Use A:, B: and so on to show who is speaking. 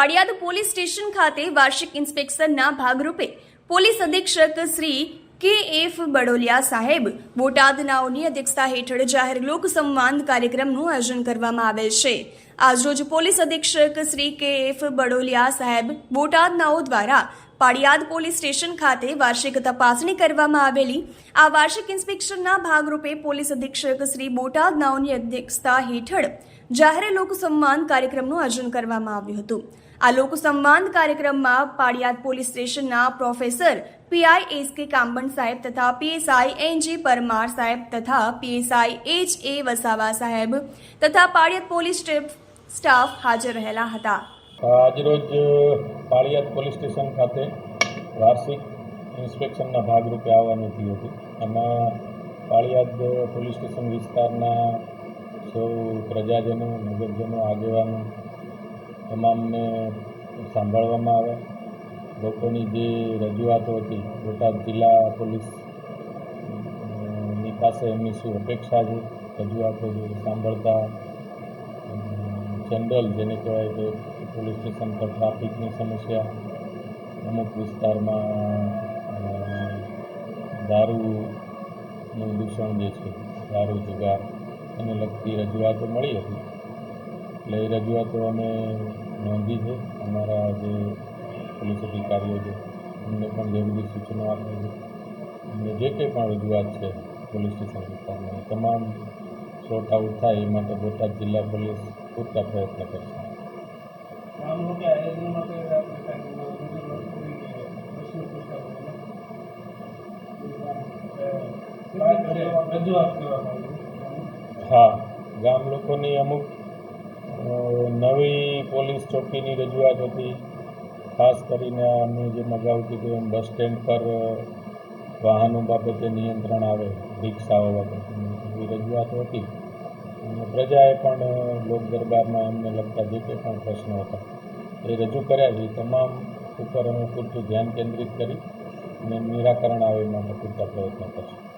A: પાડિયાદ police station ખાતે વાર્ષિક ઇન્સ્પેક્શનના ભાગરૂપે પોલીસ અધિક્ષક શ્રી કે એફ બડોલિયા સાહેબ બોટાદનાઓની અધ્યક્ષતા હેઠળ જાહેર લોક સંવાદ કાર્યક્રમનું આયોજન કરવામાં આવેલ છે. આજરોજ પોલીસ અધિક્ષક શ્રી કે એફ બડોલિયા સાહેબ બોટાદનાઓ દ્વારા પાડિયાદ પોલીસ સ્ટેશન ખાતે વાર્ષિક તપાસણી કરવામાં આવેલી. આ વાર્ષિક ઇન્સ્પેક્શનના ભાગરૂપે પોલીસ અધિક્ષક શ્રી બોટાદનાઓની અધ્યક્ષતા હેઠળ જાહેર લોક સંવાદ કાર્યક્રમનું આયોજન કરવામાં આવ્યું હતું. આ લોક સંવાદ કાર્યક્રમમાં પાળિયાદ પોલીસ સ્ટેશનના professor PI S K Kamban સાહેબ તથા પીએસઆઈ એનજી પરમાર સાહેબ તથા પીએસઆઈ એચ એ વસાવા સાહેબ તથા પાળિયાદ પોલીસ સ્ટાફ હાજર રહેલા હતા.
B: આજરોજ પાળિયાદ પોલીસ સ્ટેશન ખાતે વાર્ષિક ઇન્સ્પેક્શનના ભાગરૂપે આવવાનું થયું હતું. એમાં પાળિયાદ પોલીસ સ્ટેશન વિસ્તારના સૌ પ્રજાજનો નગરજનો આગેવાનો તમામને સાંભળવામાં આવે. લોકોની જે રજૂઆતો હતી, બોટાદ જિલ્લા પોલીસની પાસે એમની શું અપેક્ષા છે? રજૂઆતો છે સાંભળતા જનરલ જેને કહેવાય કે પોલીસ સ્ટેશન પર ટ્રાફિકની સમસ્યા, અમુક વિસ્તારમાં દારૂનું દૂષણ જે છે, દારૂ, જુગાર, એને લગતી રજૂઆતો મળી હતી. એટલે એ રજૂઆતો અમે નોંધી છે અમારા જે પોલીસ અધિકારીઓ છે એમને પણ જરૂરી સૂચનો આપી છે અને જે કંઈ પણ રજૂઆત છે પોલીસ સ્ટેશન વિસ્તારમાં એ તમામ સોર્ટ આઉટ થાય એ માટે બોટાદ જિલ્લા પોલીસ પૂરતા પ્રયત્ન કરશે
C: આમ લોકો આયોજન માટે આપણે કાંઈક બીજું વસ્તુ હોય કે પ્રશ્ન પૂછતા રજૂઆત કરવામાં આવી
B: હા ગામ લોકોની અમુક અ, નવી પોલીસ ચોકીની રજૂઆત હતી. ખાસ કરીને અમે જે અગાઉ કીધું એમ, બસ સ્ટેન્ડ પર વાહનો બાબતે નિયંત્રણ આવે, રિક્ષાઓ બાબતે એવી રજૂઆતો હતી. અને પ્રજાએ પણ લોક દરબારમાં એમને લગતા જે કંઈ પણ પ્રશ્નો હતા, એ રજૂ કર્યા છે. તમામ ઉપર અમે પૂરતું ધ્યાન કેન્દ્રિત કરી, અને નિરાકરણ આવે એ માટે પૂરતા પ્રયત્નો કરશું.